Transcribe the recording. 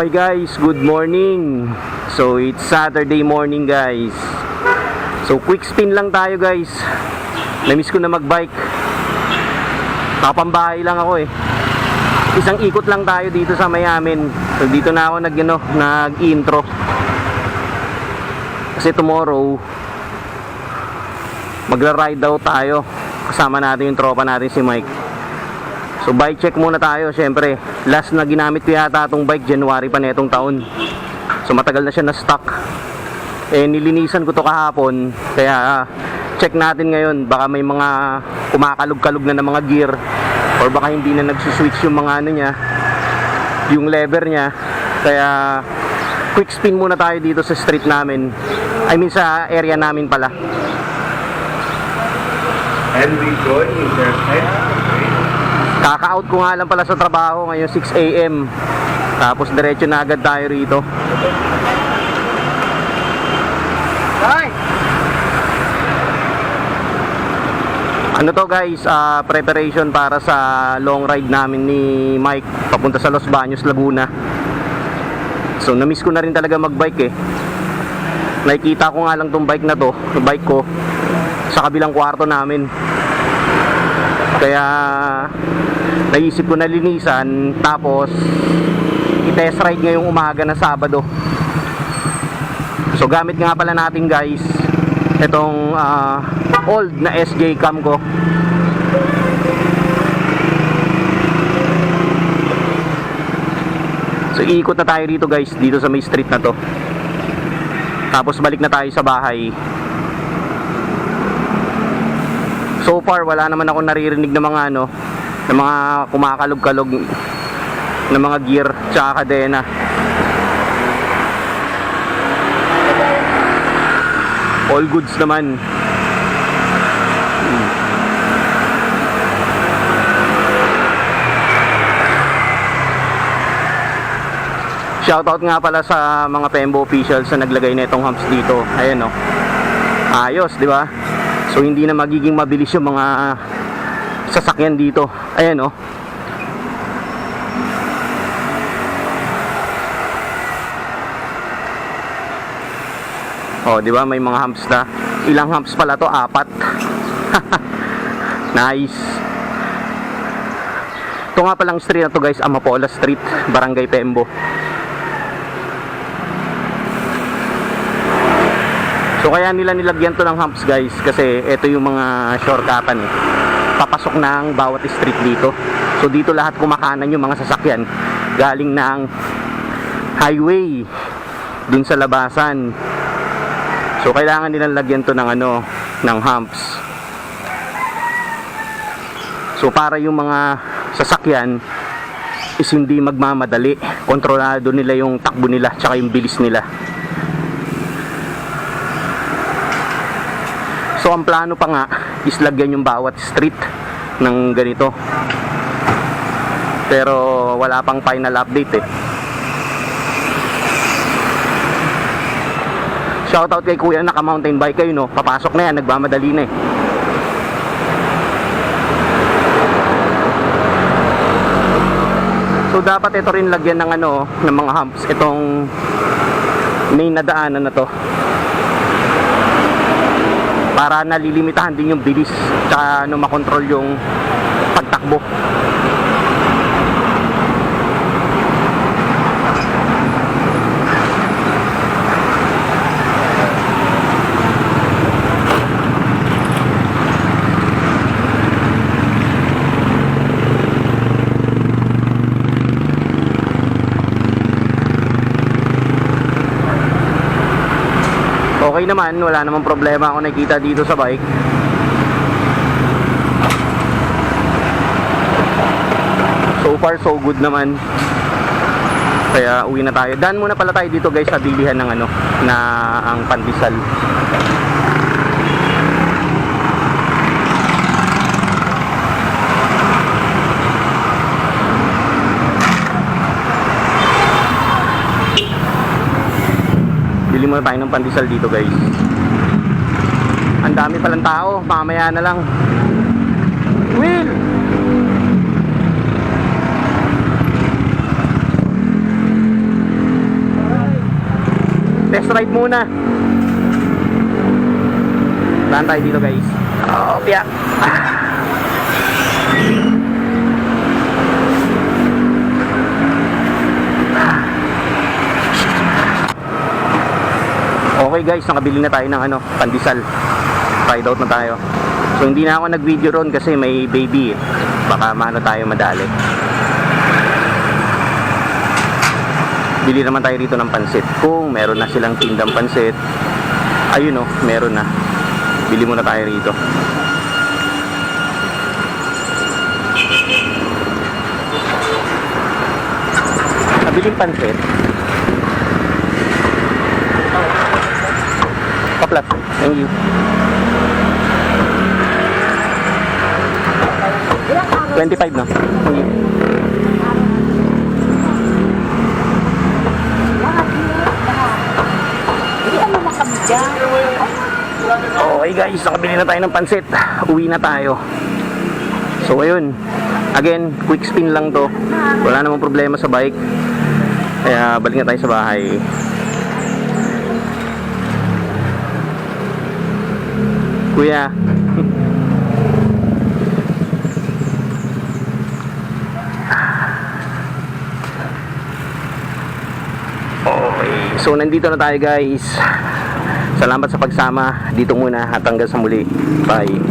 Okay guys, good morning. So it's Saturday morning guys. So quick spin lang tayo guys. Namiss ko na magbike. Kapambahay lang ako eh. Isang ikot lang tayo dito sa Mayamin. So dito na ako nag, ano, nag-intro. Kasi tomorrow, magra-ride daw tayo. Kasama natin yung tropa natin si Mike. So bike check muna tayo, syempre. Last na ginamit ko yata itong bike, January pa netong taon. So matagal na siya na stock. Eh nilinisan ko to kahapon, kaya check natin ngayon. Baka may mga kumakalog-kalog na ng mga gear or baka hindi na nagsuswitch yung mga ano niya, yung lever niya. Kaya quick spin muna tayo dito sa street namin. I mean sa area namin pala. And we join in their Kaka-out ko nga lang pala sa trabaho ngayon 6 a.m. Tapos diretso na agad tayo rito. Ano to guys, ah, preparation para sa long ride namin ni Mike papunta sa Los Baños, Laguna. So na-miss ko na rin talaga magbike eh. Nakikita ko nga lang tong bike na to, bike ko, sa kabilang kwarto namin. Kaya naisip ko na linisan tapos i-test ride ngayong umaga na Sabado. So gamit nga pala natin guys itong ah, old na SJ cam ko. So iikot na tayo rito guys dito sa may street na to. Tapos balik na tayo sa bahay. So far wala naman ako naririnig ng mga ano, ng mga kumakalog-kalog ng mga gear tsaka kadena. All goods naman. Shoutout nga pala sa mga Pembo officials na naglagay na itong humps dito. Ayan oh. Ayos, di ba? So hindi na magiging mabilis yung mga sasakyan dito. Ayan oh. Oh, di ba? May mga humps na. Ilang humps pala to? Apat. nice. Ito nga palang street na to guys, Amapola Street, Barangay Pembo. Kaya nila nilagyan to ng humps guys kasi ito yung mga shortcutan eh. Papasok ng bawat street dito. So dito lahat kumakanan yung mga sasakyan galing ng highway dun sa labasan. So kailangan nilang lagyan to ng ano, ng humps. So para yung mga sasakyan is hindi magmamadali. Kontrolado nila yung takbo nila tsaka yung bilis nila. So ang plano pa nga is lagyan yung bawat street ng ganito. Pero wala pang final update eh. Shoutout kay kuya naka mountain bike kayo no. Papasok na yan, nagmamadali na eh. So dapat ito rin lagyan ng ano, ng mga humps itong main na daanan na to para nalilimitahan din yung bilis tsaka ano makontrol yung pagtakbo okay naman wala namang problema ako nakikita dito sa bike. So far so good naman. Kaya uwi na tayo. Dan muna pala tayo dito guys sa bilihan ng ano na ang pandesal muna tayo ng pandesal dito guys. Ang dami palang tao. Mamaya na lang. Will! Test ride muna. Saan tayo dito guys? Ah, oh, piyak Okay guys, nakabili na tayo ng ano, pandesal. Ride out na tayo. So hindi na ako nag-video ron kasi may baby eh. Baka maano tayo madali. Bili naman tayo rito ng pansit. Kung meron na silang tindang pansit, ayun oh, meron na. Bili muna tayo rito. Nabiling pansit. Kaplat. Thank you. 25 na. Thank you. Okay guys, nakabili na tayo ng pansit. Uwi na tayo. So ayun, again, quick spin lang to. Wala namang problema sa bike. Kaya balik na tayo sa bahay. Kuya. Okay, so nandito na tayo guys. Salamat sa pagsama. Dito muna at hanggang sa muli. Bye.